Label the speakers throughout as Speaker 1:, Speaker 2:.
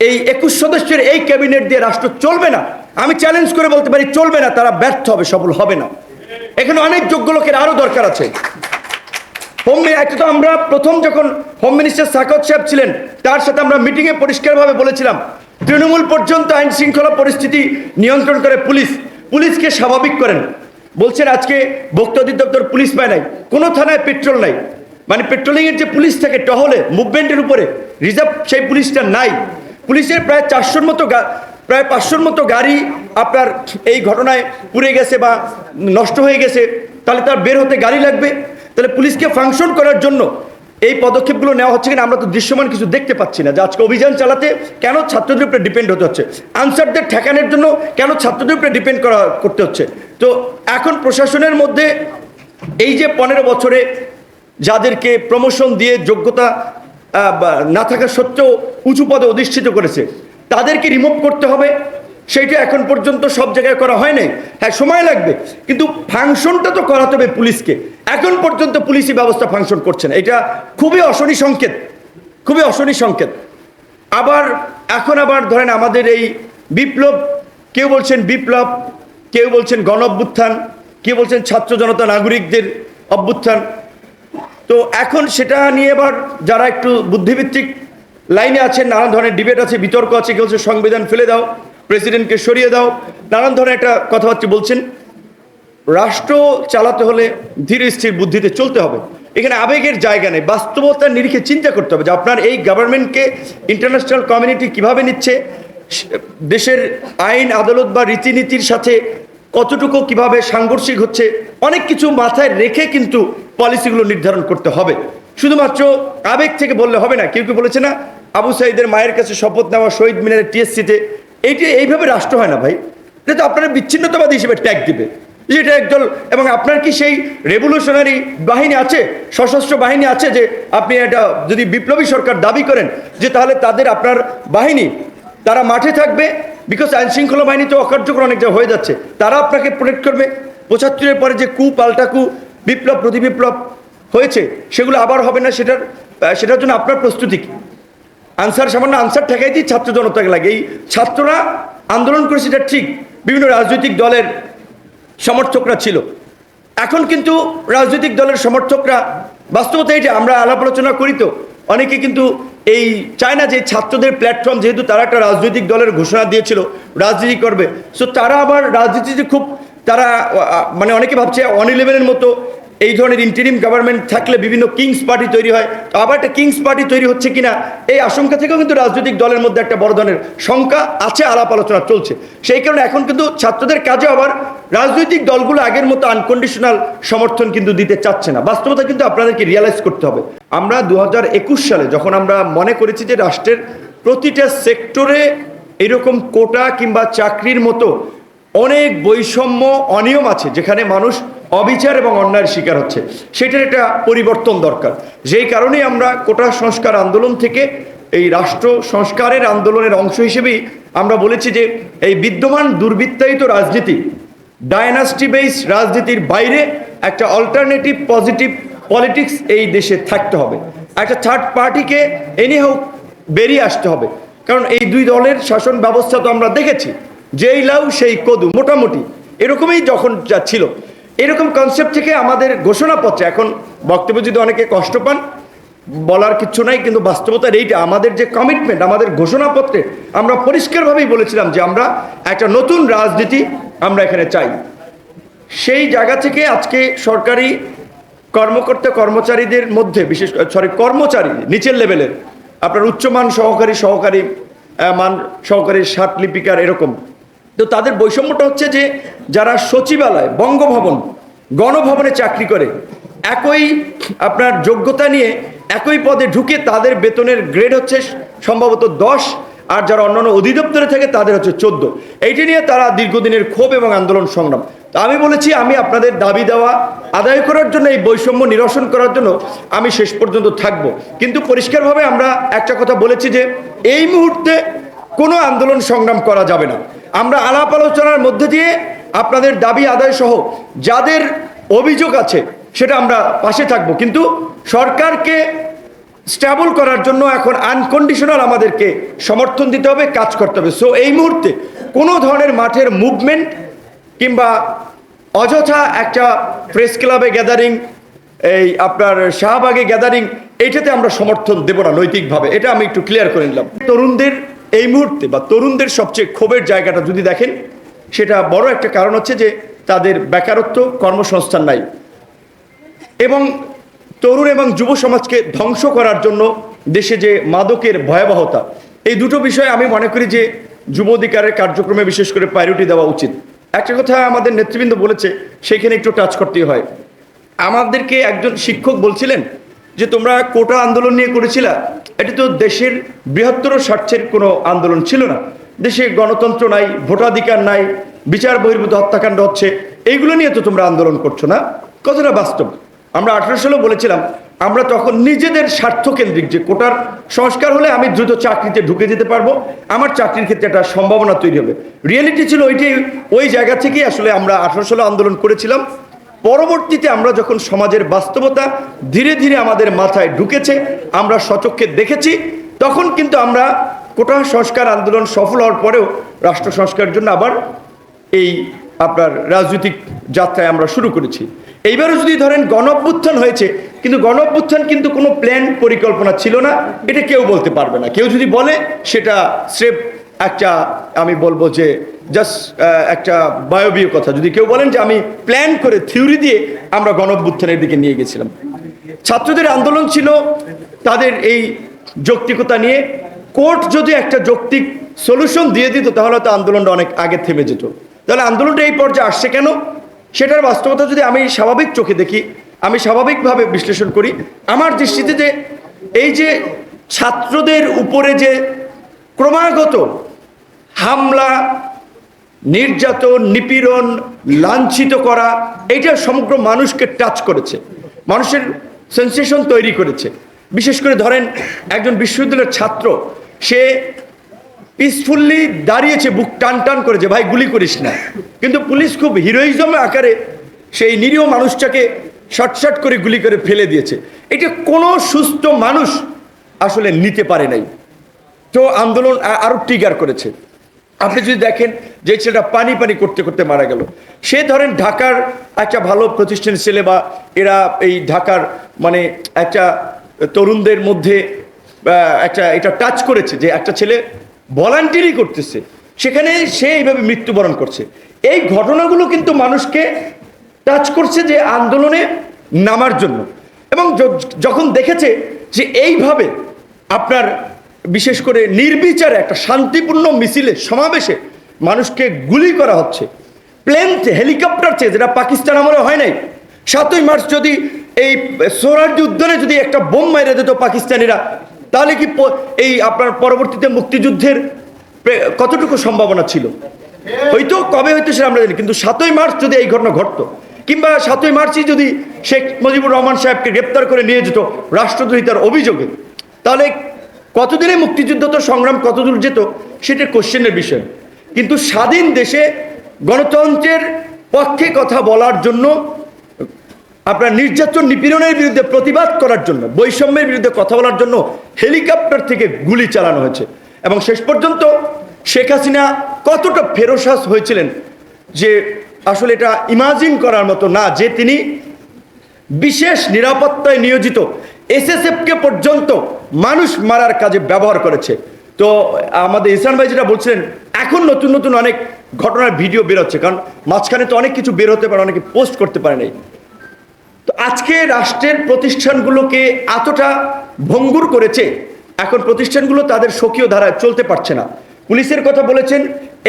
Speaker 1: এই একুশ সদস্যের এই ক্যাবিনেট দিয়ে রাষ্ট্র চলবে না। আমি চ্যালেঞ্জ করে বলতে পারি, চলবে না, তারা ব্যর্থ হবে, সফল হবে না। এখানে অনেক যোগ্য লোকের আরও দরকার আছে। হোম একটা তো আমরা প্রথম যখন হোম মিনিস্টার সাকত সাহেব ছিলেন, তার সাথে আমরা মিটিংয়ে পরিষ্কারভাবে বলেছিলাম, তৃণমূল পর্যন্ত আইন শৃঙ্খলা পরিস্থিতি নিয়ন্ত্রণ করে পুলিশ। পুলিশকে স্বাভাবিক করেন। বলছেন, আজকে ভক্ত অধিদপ্তর পুলিশ পায় নাই, কোনো থানায় পেট্রোল নাই। মানে পেট্রোলিংয়ের যে পুলিশ থাকে, টহলে মুভমেন্টের উপরে রিজার্ভ সেই পুলিশটা নাই। পুলিশের প্রায় চারশোর মতো প্রায় পাঁচশোর মতো গাড়ি আপনার এই ঘটনায় পুড়ে গেছে বা নষ্ট হয়ে গেছে, তাহলে তার বের হতে গাড়ি লাগবে। তাহলে পুলিশকে ফাংশন করার জন্য এই পদক্ষেপগুলো নেওয়া হচ্ছে কিনা আমরা তো দৃশ্যমান কিছু দেখতে পাচ্ছি না। যে আজকে অভিযান চালাতে কেন ছাত্রদের উপরে ডিপেন্ড হতে হচ্ছে? আনসারদের ঠেকানোর জন্য কেন ছাত্রদের উপরে ডিপেন্ড করা করতে হচ্ছে? তো এখন প্রশাসনের মধ্যে এই যে পনেরো বছরে যাদেরকে প্রমোশন দিয়ে যোগ্যতা না থাকা সত্ত্বেও উঁচু পদে অধিষ্ঠিত করেছে। তাদেরকে রিমুভ করতে হবে। সেইটা এখন পর্যন্ত সব জায়গায় করা হয় নাই হ্যাঁ সময় লাগবে। কিন্তু ফাংশনটা তো করাতে হবে পুলিশকে। এখন পর্যন্ত পুলিশি ব্যবস্থা ফাংশন করছে না। এটা খুবই অশনি সংকেত। খুবই অশনি সংকেত। আবার, এখন আবার ধরেন আমাদের এই বিপ্লব, কেউ বলছেন বিপ্লব, কেউ বলছেন গণ অভ্যুত্থান কেউ বলছেন ছাত্র জনতা নাগরিকদের অভ্যুত্থান। তো এখন সেটা নিয়ে এবার যারা একটু বুদ্ধিভিত্তিক লাইনে আছেন, নানান ধরনের ডিবেট আছে, বিতর্ক আছে, কেউ বলছে সংবিধান ফেলে দাও, প্রেসিডেন্টকে সরিয়ে দাও, নানান ধরনের একটা কথাবার্তা বলছেন। রাষ্ট্র চালাতে হলে ধীর স্থির বুদ্ধিতে চলতে হবে। এখানে আবেগের জায়গা নেই, বাস্তবতার নিরিখে চিন্তা করতে হবে যে আপনার এই গভর্নমেন্টকে ইন্টারন্যাশনাল কমিউনিটি কীভাবে নিচ্ছে, দেশের আইন, আদালত বা রীতিনীতির সাথে কতটুকু কীভাবে সাংঘর্ষিক হচ্ছে, অনেক কিছু মাথায় রেখে কিন্তু পলিসিগুলো নির্ধারণ করতে হবে। শুধুমাত্র আবেগ থেকে বললে হবে না, কেউ কেউ বলেছে না, আবু সাইদের মায়ের কাছে শপথ নেওয়া শহীদ মিনারের টিএসসিতে, এইটি এইভাবে রাষ্ট্র হয় না ভাই? এটা তো আপনারা বিচ্ছিন্নতাবাদী হিসেবে ট্যাগ দিবে। যে এটা একদল, এবং আপনার কি সেই রেভলিউশনারি বাহিনী আছে, সশস্ত্র বাহিনী আছে যে আপনি এটা যদি বিপ্লবী সরকার দাবি করেন, যে তাহলে তাদের আপনার বাহিনী, তারা মাঠে থাকবে বিকজ আইন শৃঙ্খলা বাহিনী তো অকার্যকর অনেক জায়গায় হয়ে যাচ্ছে, তারা আপনাকে প্রোটেক্ট করবে। পঁচাত্তরের পরে যে কু পাল্টা কু বিপ্লব প্রতি বিপ্লব হয়েছে, সেগুলো আবার হবে না, সেটার সেটার জন্য আপনার প্রস্তুতি কি? আনসার সামান্য আনসার ঠেকাই দিয়ে ছাত্র জনতাকে লাগে। এই ছাত্ররা আন্দোলন করে, সেটা ঠিক, বিভিন্ন রাজনৈতিক দলের সমর্থকরা ছিল। এখন কিন্তু রাজনৈতিক দলের সমর্থকরা বাস্তবতা এটা আমরা আলাপ আলোচনা করি তো, অনেকে কিন্তু এই চায় না যে ছাত্রদের প্ল্যাটফর্ম যেহেতু তারা একটা রাজনৈতিক দলের ঘোষণা দিয়েছিল, রাজনীতি করবে। সো তারা আবার রাজনীতিতে খুব, তারা মানে অনেকে ভাবছে অন ইলেভেনের মতো এই ধরনের ইন্টারিম গভর্নমেন্ট থাকলে বিভিন্ন কিংস পার্টি তৈরি হয়। তো আবার একটা কিংস পার্টি তৈরি হচ্ছে কিনা, এই আশঙ্কা থেকেও কিন্তু রাজনৈতিক দলের মধ্যে একটা বড় ধরনের শঙ্কা আছে, আলাপ আলোচনা চলছে। সেই কারণে এখন কিন্তু ছাত্রদের কাজে আবার রাজনৈতিক দলগুলো আগের মতো আনকন্ডিশনাল সমর্থন কিন্তু দিতে চাচ্ছে না। বাস্তবতা কিন্তু আপনাদেরকে রিয়ালাইজ করতে হবে। আমরা দু হাজার একুশ সালে যখন আমরা মনে করেছি যে রাষ্ট্রের প্রতিটা সেক্টরে এরকম কোটা কিংবা চাকরির মতো অনেক বৈষম্য অনিয়ম আছে, যেখানে মানুষ অবিচার এবং অন্যায়ের শিকার হচ্ছে, সেটার একটা পরিবর্তন দরকার। যেই কারণেই আমরা কোটা সংস্কার আন্দোলন থেকে এই রাষ্ট্র সংস্কারের আন্দোলনের অংশ হিসেবেই আমরা বলেছি যে এই বিদ্যমান দুর্বৃত্তায়িত রাজনীতি ডায়নাস্টি বেস রাজনীতির বাইরে একটা অল্টারনেটিভ পজিটিভ পলিটিক্স এই দেশে থাকতে হবে। একটা থার্ড পার্টিকে এনিহাউ বেরিয়ে আসতে হবে। কারণ এই দুই দলের শাসন ব্যবস্থা তো আমরা দেখেছি, যেই লাউ, সেই কদু, মোটামুটি। এরকমই যখন যা ছিল। এরকম কনসেপ্ট থেকে আমাদের ঘোষণাপত্রে এখন বক্তব্য যদি অনেকে কষ্ট পান, বলার কিছু নাই, কিন্তু বাস্তবতার এইটা, আমাদের যে কমিটমেন্ট আমাদের ঘোষণাপত্রে আমরা পরিষ্কারভাবেই বলেছিলাম যে আমরা একটা নতুন রাজনীতি আমরা এখানে চাই। সেই জায়গা থেকে আজকে সরকারি কর্মকর্তা কর্মচারীদের মধ্যে, বিশেষ সরি কর্মচারী নিচের লেভেলের আপনার উচ্চমান সহকারী সহকারী মান সহকারী সাত লিপিকার এরকম। তো তাদের বৈষম্যটা হচ্ছে যে, যারা সচিবালয়, বঙ্গভবন, গণভবনে চাকরি করে, একই আপনার যোগ্যতা নিয়ে একই পদে ঢুকে তাদের বেতনের গ্রেড হচ্ছে সম্ভবত দশ আর যারা অন্যান্য অধিদপ্তরে থাকে, তাদের হচ্ছে চোদ্দ। এইটি নিয়ে তারা দীর্ঘদিনের ক্ষোভ এবং আন্দোলন সংগ্রাম। তো আমি বলেছি, আমি আপনাদের দাবি দেওয়া, আদায় করার জন্য, এই বৈষম্য নিরসন করার জন্য আমি শেষ পর্যন্ত থাকব। কিন্তু পরিষ্কারভাবে আমরা একটা কথা বলেছি যে, এই মুহূর্তে কোনো আন্দোলন সংগ্রাম করা যাবে না। আমরা আলাপ আলোচনার মধ্যে দিয়ে আপনাদের দাবি, আদায় সহ যাদের অভিযোগ আছে, সেটা আমরা পাশে থাকব। কিন্তু সরকারকে স্ট্যাবল করার জন্য এখন আনকন্ডিশনাল আমাদেরকে সমর্থন দিতে হবে, কাজ করতে হবে। সো এই মুহূর্তে কোনো ধরনের মাঠের মুভমেন্ট কিংবা অযথা একটা প্রেস ক্লাবে গ্যাদারিং এই আপনার শাহবাগে গ্যাদারিং এইটাতে আমরা সমর্থন দেব না নৈতিকভাবে। এটা আমি একটু ক্লিয়ার করে নিলাম। তরুণদের এই মুহূর্তে বা তরুণদের সবচেয়ে ক্ষোভের জায়গাটা যদি দেখেন, সেটা বড় একটা কারণ হচ্ছে যে তাদের বেকারত্ব কর্মসংস্থান নাই। এবং তরুণ এবং যুব সমাজকে ধ্বংস করার জন্য দেশে যে মাদকের ভয়াবহতা, এই দুটো বিষয়ে আমি মনে করি যে যুব অধিকারের কার্যক্রমে বিশেষ করে প্রায়োরিটি দেওয়া উচিত। একটা কথা আমাদের নেতৃবৃন্দ বলেছে সেখানে একটু টাচ করতেই হয়। আমাদেরকে একজন শিক্ষক বলছিলেন যে, তোমরা কোটা আন্দোলন নিয়ে করেছিলা, এটি তো দেশের বৃহত্তর স্বার্থের কোনো আন্দোলন ছিল না। দেশে গণতন্ত্র নাই, ভোটাধিকার নাই, বিচার বহির্ভূত হত্যাকাণ্ড হচ্ছে, এইগুলো নিয়ে তো তোমরা আন্দোলন করছ না। কতটা বাস্তব। আমরা আঠারো সালে বলেছিলাম, আমরা তখন নিজেদের স্বার্থকেন্দ্রিক যে কোটার সংস্কার হলে আমি দ্রুত চাকরিতে ঢুকে যেতে পারব, আমার চাকরির ক্ষেত্রে একটা সম্ভাবনা তৈরি হবে। রিয়েলিটি ছিল ওইটাই, ওই জায়গা থেকেই আসলে আমরা আঠারো সালে আন্দোলন করেছিলাম। পরবর্তীতে আমরা যখন সমাজের বাস্তবতা ধীরে ধীরে আমাদের মাথায় ঢুকেছে, আমরা সচক্ষে দেখেছি, তখন কিন্তু আমরা কোটা সংস্কার আন্দোলন সফল হওয়ার পরেও রাষ্ট্র সংস্কারের জন্য আবার এই আপনার রাজনৈতিক যাত্রায় আমরা শুরু করেছি। এইবারও যদি ধরেন গণ অভ্যুত্থান হয়েছে, কিন্তু গণ অভ্যুত্থান কিন্তু কোনো প্ল্যান পরিকল্পনা ছিল না, এটা কেউ বলতে পারবে না। কেউ যদি বলে, সেটা স্রেফ একটা, আমি বলব যে জাস্ট একটা বায়বীয় কথা। যদি কেউ বলেন যে আমি প্ল্যান করে থিওরি দিয়ে আমরা গণ অভ্যুত্থানের দিকে নিয়ে গেছিলাম। ছাত্রদের আন্দোলন ছিল তাদের এই যৌক্তিকতা নিয়ে। কোর্ট যদি একটা যৌক্তিক সলিউশন দিয়ে দিত, তাহলে তো আন্দোলনটা অনেক আগে থেমে যেত। তাহলে আন্দোলনটা এই পর্যায়ে আসছে কেন? সেটার বাস্তবতা যদি আমি স্বাভাবিক চোখে দেখি, আমি স্বাভাবিকভাবে বিশ্লেষণ করি, আমার দৃষ্টিতে যে এই যে ছাত্রদের উপরে যে ক্রমাগত হামলা, নির্যাতন, নিপীড়ন লাঞ্ছিত করা, এইটা সমগ্র মানুষকে টাচ করেছে, মানুষের সেন্সেশন তৈরি করেছে। বিশেষ করে ধরেন একজন বিশ্ববিদ্যালয়ের ছাত্র, সে পিসফুল্লি দাঁড়িয়েছে, বুক টান টান করেছে, ভাই, গুলি করিস না। কিন্তু পুলিশ খুব হিরোইজম আকারে সেই নিরীহ মানুষটাকে শর্ট করে গুলি করে ফেলে দিয়েছে। এটা কোনো সুস্থ মানুষ আসলে নিতে পারে নাই। তো আন্দোলন আরও আরও ট্রিগার করেছে। আপনি যদি দেখেন, যে ছেলেটা পানি পানি করতে করতে মারা গেল। সে ধরেন ঢাকার একটা ভালো প্রতিষ্ঠানের ছেলে বা এরা এই ঢাকার মানে একটা তরুণদের মধ্যে একটা, এটা টাচ করেছে যে একটা ছেলে ভলান্টিয়ারি করতেছে। সেখানে সে এইভাবে মৃত্যুবরণ করছে। এই ঘটনাগুলো কিন্তু মানুষকে টাচ করছে যে আন্দোলনে নামার জন্য। এবং যখন দেখেছে যে এইভাবে আপনার বিশেষ করে নির্বিচারে একটা শান্তিপূর্ণ মিছিলে, সমাবেশে মানুষকে গুলি করা হচ্ছে। প্লেন হেলিকপ্টার চেয়ে যেটা পাকিস্তান আমলে হয় নাই, সাতই মার্চ যদি এই সোহরার্জি উদ্যানে যদি একটা বোম মেরে দিত পাকিস্তানিরা তাহলে কি এই আপনার পরবর্তীতে মুক্তিযুদ্ধের কতটুকু সম্ভাবনা ছিল? হয়তো, কবে হয়তো সেটা আমরা জানি, কিন্তু সাতই মার্চ যদি এই ঘটনা ঘটতো, কিংবা সাতই মার্চই যদি শেখ মুজিবুর রহমান সাহেবকে গ্রেপ্তার করে নিয়ে যেত রাষ্ট্রদ্রোহিতার অভিযোগে, তাহলে কতদিনে মুক্তিযুদ্ধ তো সংগ্রাম কতদূর যেত, সেটা কোশ্চেনের বিষয়। কিন্তু স্বাধীন দেশে গণতন্ত্রের পক্ষে কথা বলার জন্য আপনার নির্যাতন নিপীড়নের বিরুদ্ধে প্রতিবাদ করার জন্য, বৈষম্যের বিরুদ্ধে কথা বলার জন্য হেলিকপ্টার থেকে গুলি চালানো হয়েছে। এবং শেষ পর্যন্ত শেখ হাসিনা কতটা ফেরোসাস হয়েছিলেন যে আসলে এটা ইমাজিন করার মতো না, যে তিনি বিশেষ নিরাপত্তায় নিয়োজিত, এসএসএফকে পর্যন্ত মানুষ মারার কাজে ব্যবহার করেছে। তো আমাদের ইসান ভাই যেটা বলছিলেন, এখন নতুন নতুন অনেক ঘটনার ভিডিও বেরোচ্ছে, কারণ মাঝখানে তো অনেক কিছু বের হতে পারে, অনেকে পোস্ট করতে পারে নাই। তো আজকে রাষ্ট্রের প্রতিষ্ঠানগুলোকে এতটা ভঙ্গুর করেছে, এখন প্রতিষ্ঠানগুলো তাদের স্বকীয় ধারায় চলতে পারছে না। পুলিশের কথা বলেছেন,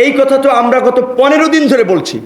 Speaker 1: এই কথা তো আমরা গত পনেরো দিন ধরে বলছি।